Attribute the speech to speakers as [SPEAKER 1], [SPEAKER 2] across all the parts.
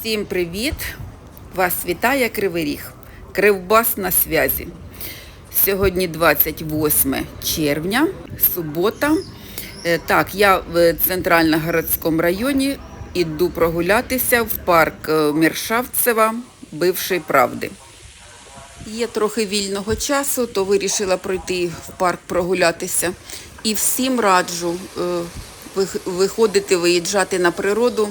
[SPEAKER 1] Всім привіт! Вас вітає Кривий Ріг. Кривбас на связі. Сьогодні 28 червня, субота. Е, Так, я в центрально-городському районі іду прогулятися в парк е, Міршавцева, бившої правди. Є трохи вільного часу, то вирішила пройти в парк прогулятися. І всім раджу е, виходити, виїжджати на природу.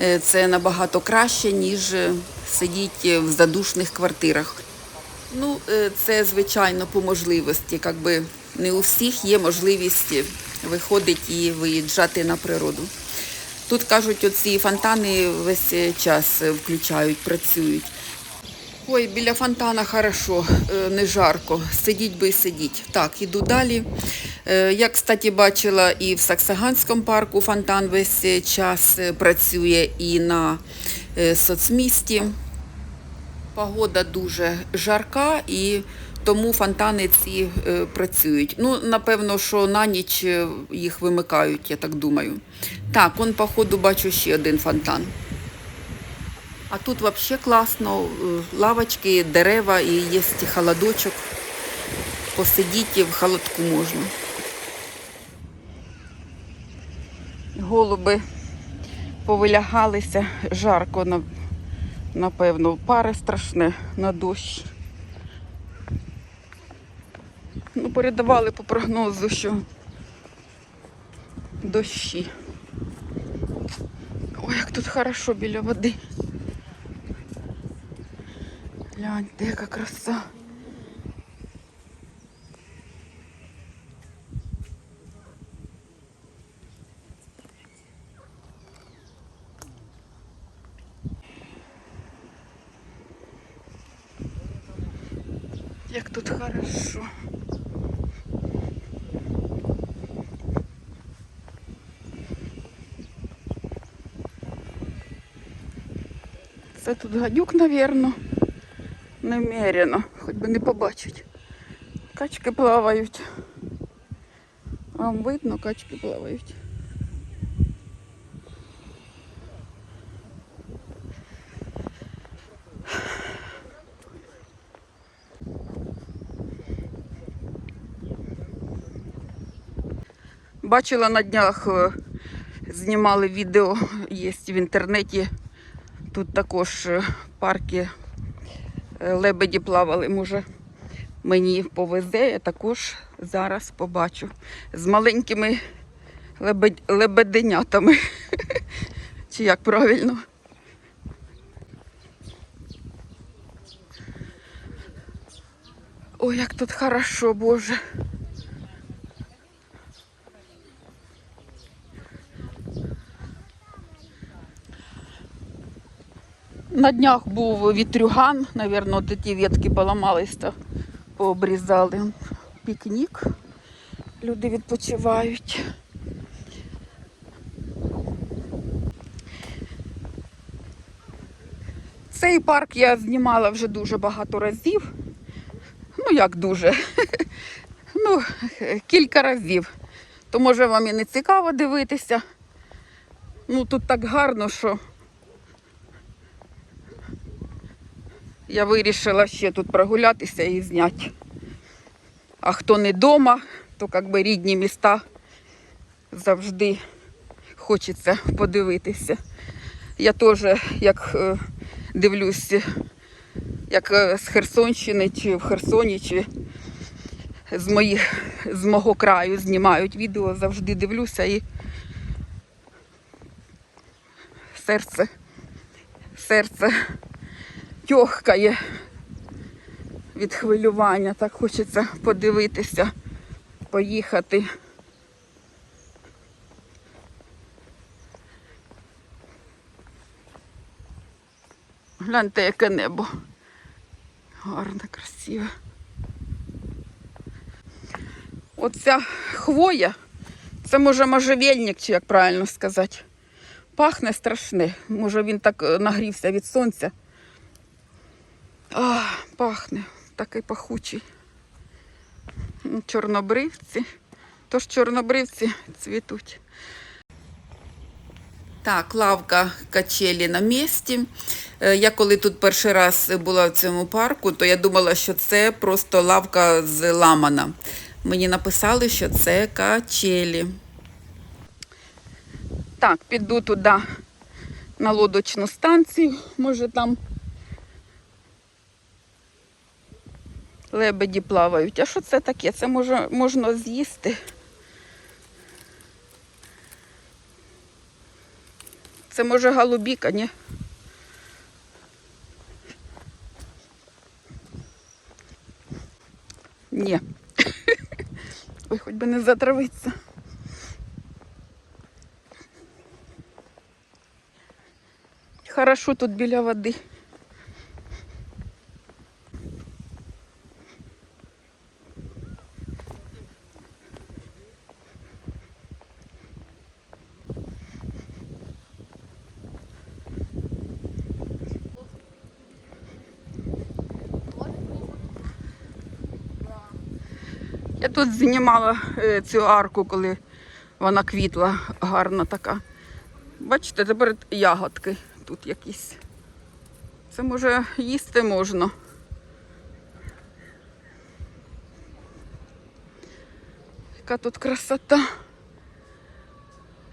[SPEAKER 1] Е, Це набагато краще, ніж е, сидіти в задушних квартирах. Ну, е, це звичайно по можливості. Якби не у всіх є можливість виходити і виїжджати на природу. Тут кажуть, оці фонтани весь час включають, працюють. Ой, біля фонтана хорошо, е, не жарко. Сидіть би і сидіть. Так, іду далі. Е, Я, кстати, бачила і в Саксаганському парку фонтан весь час е, працює, і на соцмісті. Погода дуже жарка і тому фонтани ці працюють. Ну, напевно, що на ніч їх вимикають, я так думаю. Так, он, походу, бачу ще один фонтан. А тут взагалі класно, лавочки, дерева і є холодочок. Посидіти в холодку можна. Голуби повилягалися, жарко, на- напевно, пари страшне на дощ. Ну, передавали по прогнозу, що дощі. Ой, як тут хорошо біля води. Гляньте, яка краса. Як тут хорошо. Це тут гадюк, напевно. Немерено, хоч би не побачить. Качки плавають. Вам видно, качки плавають. Бачила на днях, е, знімали відео, є в інтернеті. Тут також е, парки лебеді плавали. Може, мені повезе, я також зараз побачу. З маленькими лебеденятами. Чи як правильно? Ой, як тут хорошо, Боже. На днях був вітрюган, напевно, от ті ветки поламались та пообрізали. Пікнік. Люди відпочивають. Цей парк я знімала вже дуже багато разів. Ну, як дуже. Ну, кілька разів. То може вам і не цікаво дивитися. Ну, тут так гарно, що я вирішила ще тут прогулятися і зняти. А хто не вдома, то як би рідні міста завжди хочеться подивитися. Я теж, як е, дивлюсь, як е, з Херсонщини, чи в Херсоні, чи з, моїх, з мого краю знімають відео, завжди дивлюся і серце, серце тьохкає від хвилювання. Так хочеться подивитися, поїхати. Гляньте, яке небо. Гарне, красиве. Оця хвоя, це може можжевельник, чи як правильно сказати. Пахне страшне. Може він так е, нагрівся від сонця. А, пахне, такий пахучий. Чорнобривці. Тож чорнобривці цвітуть. Так, лавка качелі на місці. Е, Я коли тут перший раз була в цьому парку, то я думала, що це просто лавка з ламана. Мені написали, що це качелі. Так, піду туди на лодочну станцію. Може там лебеді плавають. А що це таке? Це може, можна з'їсти. Це може голубіка, ні? Ні. Ой, хоч би не затравитися. Хорошо тут біля води. Тут знімала е, цю арку, коли вона квітла гарна така. Бачите, тепер ягодки тут якісь. Це може їсти можна. Яка тут красота.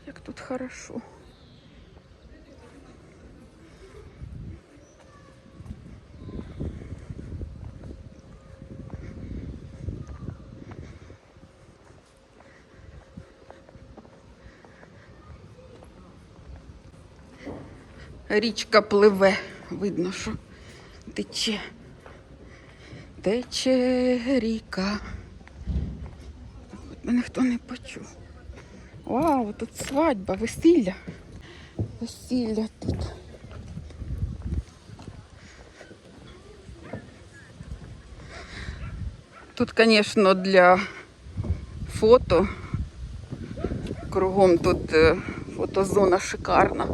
[SPEAKER 1] Як тут хорошо. Річка пливе, видно, що тече. Тече ріка. От мене хто не почув. Вау, тут свадьба, весілля. Весілля тут. Тут, звісно, для фото. Кругом тут е, фотозона шикарна.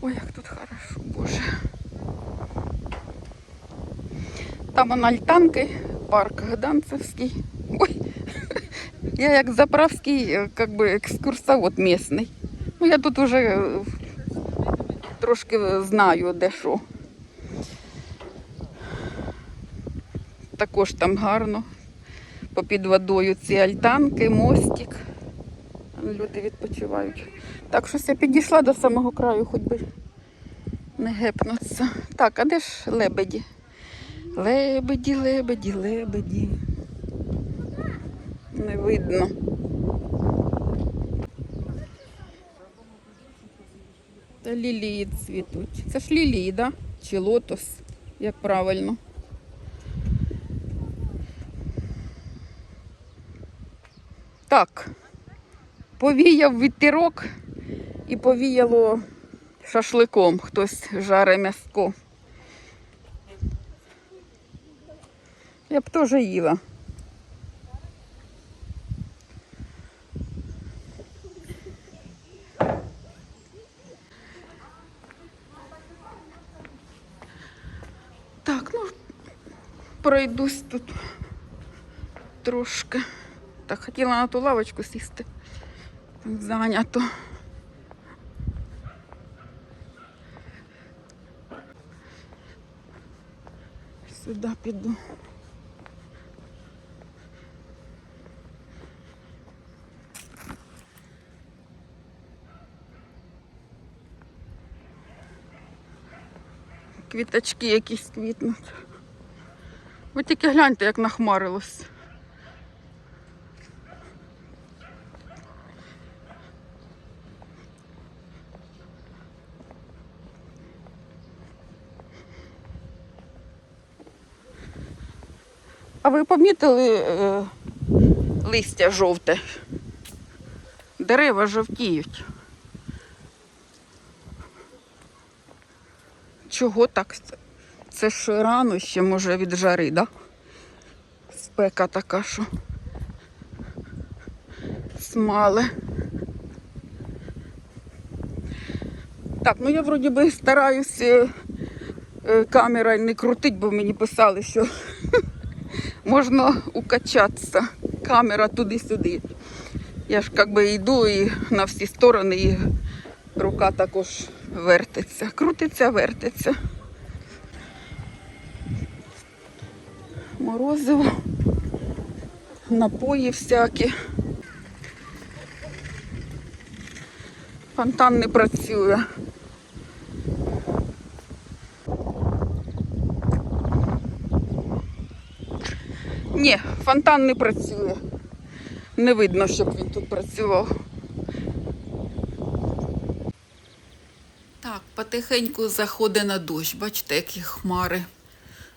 [SPEAKER 1] Ой, як тут хорошо, боже. Там он альтанки, парк Гданцевський. Ой, я як заправський, е, как би екскурсовод місний. Ну, я тут уже е, трошки знаю, де що. Також там гарно. Попід водою ці альтанки, мостик. Люди відпочивають. Так, щось я підійшла до самого краю, хоч би не гепнуться. Так, а де ж лебеді? Лебеді, лебеді, лебеді. Не видно. Та лілії цвітуть. Це ж лілії, да? Чи лотос, як правильно. Так, повіяв вітерок і повіяло шашликом. Хтось жаре м'яско. Я б теж їла. Так, ну пройдусь тут трошки. Так, хотіла на ту лавочку сісти. Так зайнято. Сюди піду. Квіточки якісь квітнуть. Ви тільки гляньте, як нахмарилось. А ви помітили е, листя жовте? Дерева жовтіють. Чого так? Це ж рано ще може від жари, да? Спека така, що смале. Так, ну я вроді би стараюсь е, е, камерою не крутить, бо мені писали, що можна укачатися камера туди-сюди. Я ж як би йду і на всі сторони, і рука також вертиться. Крутиться, вертиться. Морозиво, напої всякі. Фонтан не працює. Ні, фонтан не працює. Не видно, щоб він тут працював. Так, потихеньку заходить на дощ. Бачите, які хмари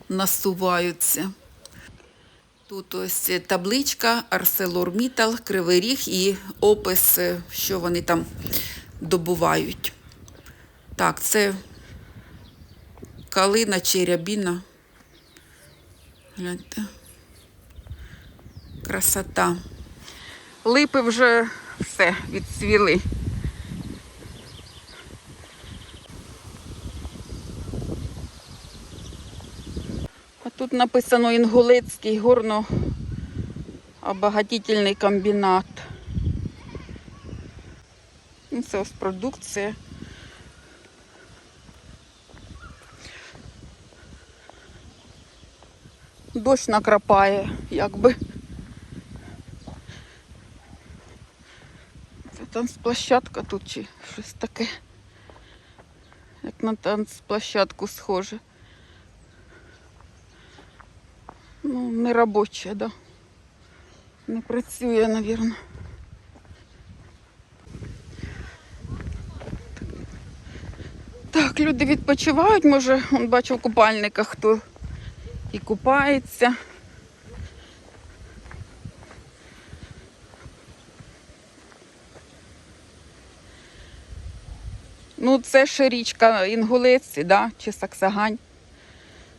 [SPEAKER 1] насуваються. Тут ось табличка ArcelorMittal, Кривий Ріг і опис, що вони там добувають. Так, це калина чи рябіна. Гляньте. Красота. Липи вже все відцвіли. Тут написано Інгулецький горно-обагатительний комбінат. Ну, Це ось продукція. Дощ накрапає, якби. Це танцплощадка тут чи щось таке. Як на танцплощадку схоже. Ну, не робоча, да. Не працює, мабуть. Так, люди відпочивають, може, он бачу в купальниках, хто і купається. Ну, це ще річка Інгулеці, да? чи Саксагань.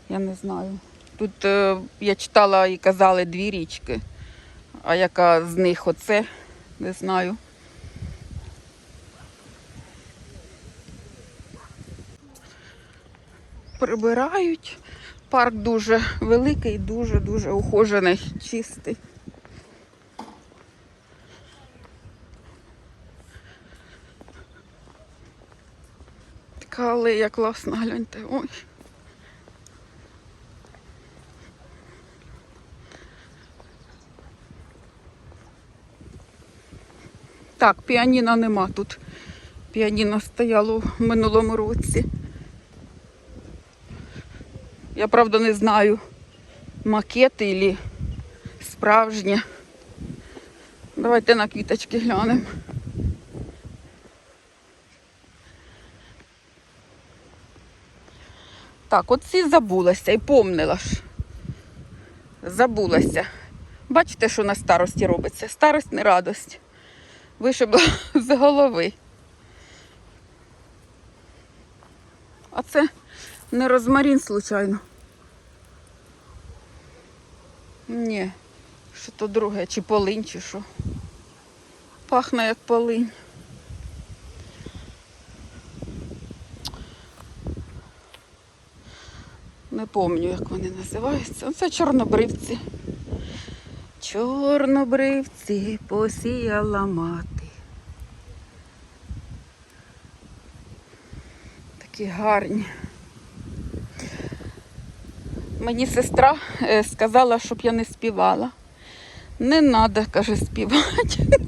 [SPEAKER 1] Я не знаю. Тут е, я читала і казали дві річки. А яка з них оце, не знаю. Прибирають. Парк дуже великий, дуже-дуже ухожений, чистий. Така алея класна, гляньте. Ой. Так, піаніно нема тут. Піаніно стояло в минулому році. Я правда не знаю, макети или справжнє. Давайте на квіточки глянемо. Так, оці забулася і помнила ж. Забулася. Бачите, що на старості робиться? Старость не радость. Вишибла з голови. А це не розмарин, случайно. Ні, що то друге, чи полинь, чи що. Пахне як полинь. Не пам'ятаю, як вони називаються. Це чорнобривці. Чорнобривці посіяла мати. Такі гарні. Мені сестра е, сказала, щоб я не співала. Не треба, каже, співати.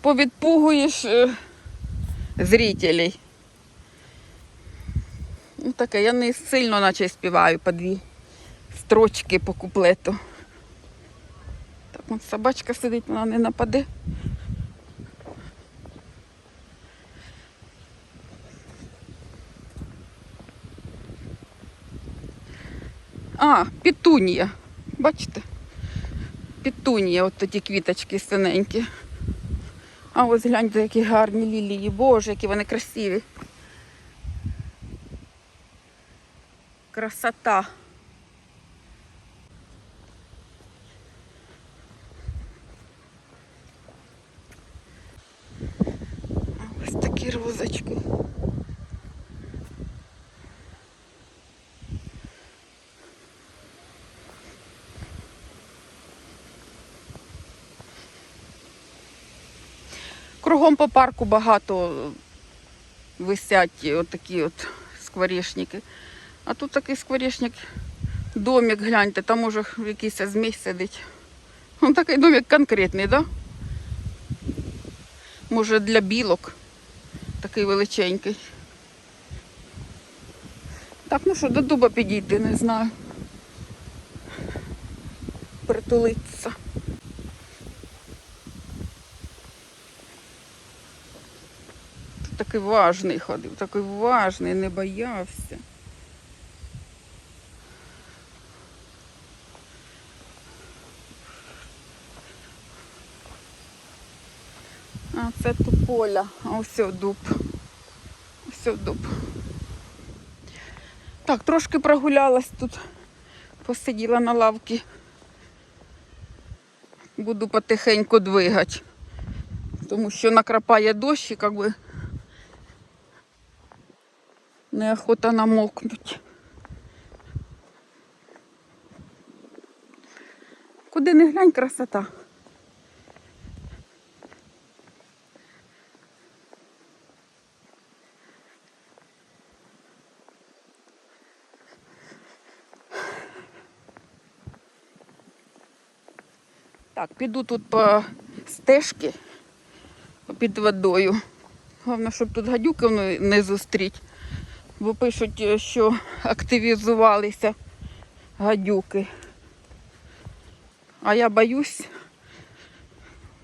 [SPEAKER 1] Повідпугуєш е, зрителей. Ну таке, я не сильно наче співаю по дві строчки по куплету. Так, от собачка сидить, вона не нападе. А, петунія. Бачите? Петунія, от такі квіточки синенькі. А ось гляньте, які гарні лілії. Боже, які вони красиві. Красота. А Ось такі розочки. Кругом по парку багато висять отакі от скворечники. А тут такий скворечник, домик, гляньте, там може якийсь змій сидить. Ну, такий домик конкретний? Да? Може для білок. Такий величенький. Так, ну що, до дуба підійти, не знаю. Притулитися. Такий важний ходив, такий важний, не боявся. А це тополя, а ось дуб. Ось дуб. Так, трошки прогулялась тут, посиділа на лавці. Буду потихеньку двигати, тому що накрапає дощ і як би неохота намокнуть. Куди не глянь, красота. Так, піду тут по стежці під водою. Головне, щоб тут гадюки не зустріть. Бо пишуть, е, що активізувалися гадюки. А я боюсь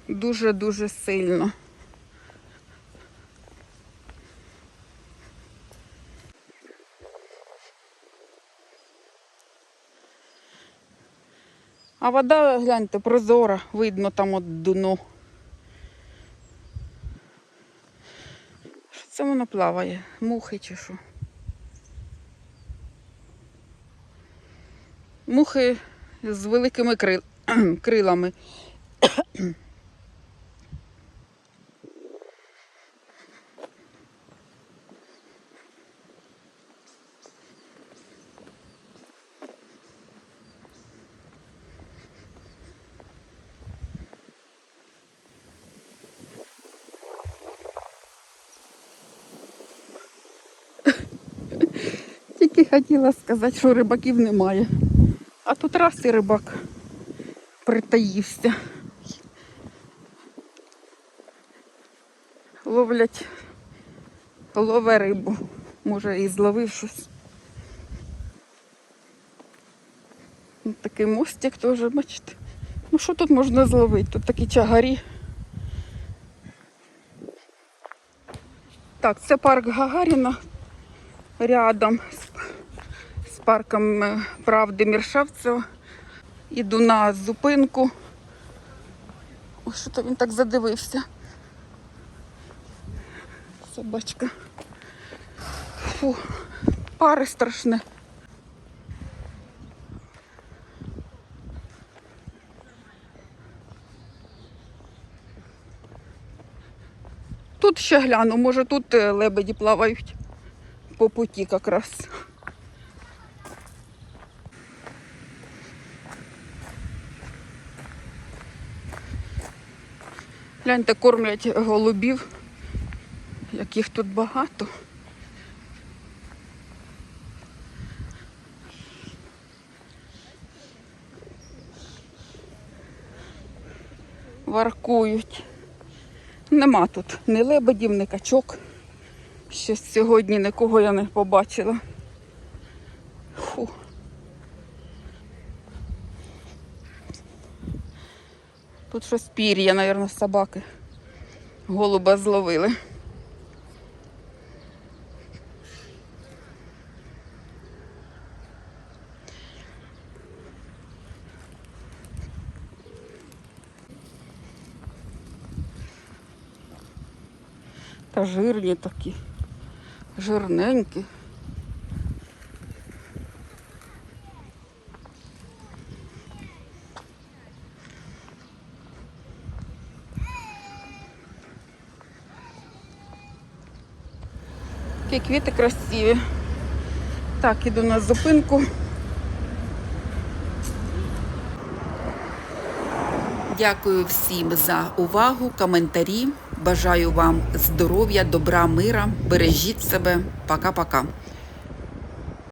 [SPEAKER 1] дуже-дуже сильно. А вода, гляньте, прозора, видно там от дно. Що це воно плаває? Мухи чи що? Мухи з великими крил... крилами. Тільки хотіла сказати, що рибаків немає. А тут раз і рибак притаївся. Ловлять, лове рибу. Може і зловив щось. Такий мостик теж, бачите. Ну що тут можна зловити? Тут такі чагарі. Так, це парк Гагаріна рядом парком е, правди Міршавцева. Іду на зупинку. Ой, що то він так задивився. Собачка. Фу, пари страшне. Тут ще гляну, може тут е, лебеді плавають по путі якраз. Гляньте, кормлять голубів, яких тут багато. Варкують. Нема тут ні лебедів, ні качок. Щось сьогодні нікого я не побачила. Фу. Тут щось пір'я, мабуть, собаки. Голуба зловили. Та жирні такі, жирненькі. Квіти красиві. Так, іду на зупинку. Дякую всім за увагу, коментарі. Бажаю вам здоров'я, добра, мира. Бережіть себе. Пока-пока.